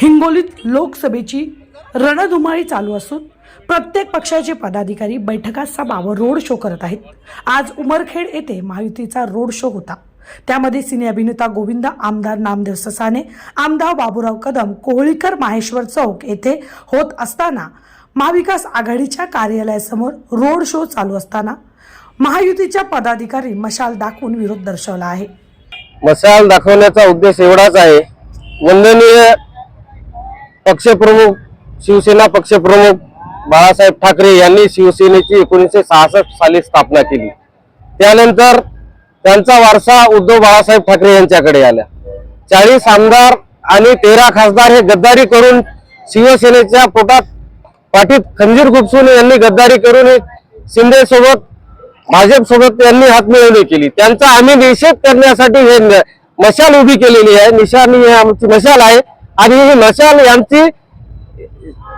हिंगोलीत लोकसभेची रणधुमाळी चालू असून प्रत्येक पक्षाचे पदाधिकारी बैठका सभा व रोड शो करत आहेत. आज उमरखेड येथे महायुतीचा रोड शो होता. त्यामध्ये सिने अभिनेता गोविंद आमदार नामदेव ससाने आमदार बाबूराव कदम कोहळीकर माहेश्वर चौक येथे होत असताना महाविकास आघाडीच्या कार्यालयासमोर रोड शो चालू असताना महायुतीच्या पदाधिकारी मशाल दाखवून विरोध दर्शवला आहे. मशाल दाखवण्याचा उद्देश एवढाच आहे. वंदनीय पक्षप्रमुख शिवसेना पक्षप्रमुख बाळासाहेब ठाकरे यांनी शिवसेनेची एकोणीसशे सहासष्ट साली स्थापना केली. त्यानंतर त्यांचा वारसा उद्धव बाळासाहेब ठाकरे यांच्याकडे आला. चाळीस आमदार आणि तेरा खासदार हे गद्दारी करून शिवसेनेच्या पोटात पाठीत खंजीर खुपसून यांनी गद्दारी करून शिंदे सोबत भाजप सोबत यांनी हातमिळवणी केली. त्यांचा आम्ही निषेध करण्यासाठी हे मशाल उभी केलेली आहे. निशाणी आमची मशाल आहे. आणि ही मशाल यांची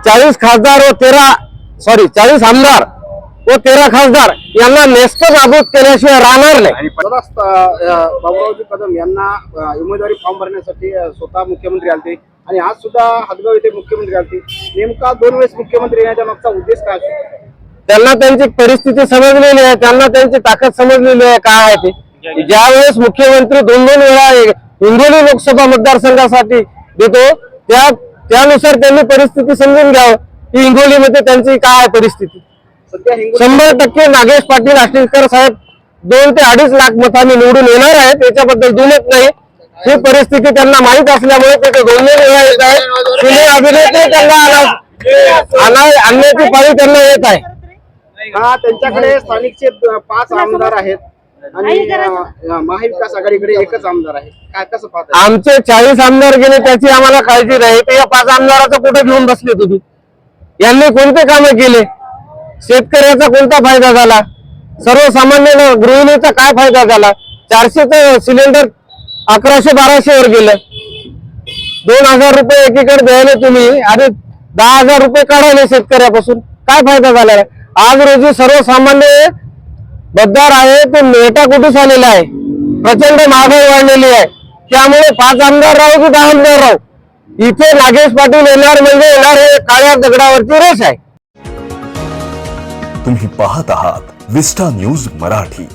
चाळीस खासदार व तेरा सॉरी चाळीस आमदार व तेरा खासदार यांना नेस्त नाबूद केल्याशिवाय राहणार नाही. बाबुरावजी कदम यांना उमेदवारी फॉर्म भरण्यासाठी स्वतः मुख्यमंत्री आलते. आणि आज सुद्धा हदगाव येथे मुख्यमंत्री आलते. नेमका दोन वेळेस मुख्यमंत्री येण्याच्या मागचा उद्देश काय त्यांना त्यांची परिस्थिती समजलेली आहे त्यांना त्यांची ताकद समजलेली आहे काय आहे ते? ज्या वेळेस मुख्यमंत्री दोन दोन वेळा हिंगोली लोकसभा मतदारसंघासाठी देतो. त्या त्यानुसार त्यांनी परिस्थिती समजून घ्यावं. की हिंगोलीमध्ये त्यांची काय आहे परिस्थिती? शंभर टक्के नागेश पाटील आष्टीकर साहेब दोन ते अडीच लाख मतांनी निवडून येणार आहेत. त्याच्याबद्दल दुमत नाही. ही परिस्थिती त्यांना माहीत असल्यामुळे ते दोन दोन वेळा येत आहेत. सिने अभिनेते त्यांना आणा- आणा- आणण्याची पाळी त्यांना येत आहे. हा त्यांच्याकडे स्थानिकचे पाच आमदार आहेत. आणि अ, अ, महाविकास आघाडीकडे एकच आमदार आहे. काय कसं पाहता आमचे चाळीस आमदार गेले त्याची आम्हाला काळजी नाही. ते या पाच आमदाराचं कुठे घेऊन बसले तुम्ही? यांनी कोणते कामे केले? शेतकऱ्याचा कोणता फायदा झाला? सर्वसामान्य न- गृहिणीचा काय फायदा झाला? चारशेचं सिलेंडर अकराशे बाराशे वर गेलं. दोन हजार रुपये एकीकडे द्यायला तुम्ही आणि दहा हजार रुपये काढायले शेतकऱ्यापासून. काय फायदा झाला? आज रोजी सर्वसामान्य मतदार आहे तो मेटा कुठेच आलेला आहे? प्रचंड महागाई वाढलेली आहे. त्यामुळे पाच आमदार राहू की दहा आमदार राहू? इथे नागेश पाटील येणार म्हणजे येणार हे काळ्या दगडावरती रेष आहे. तुम्ही पाहत आहात विस्टा न्यूज मराठी.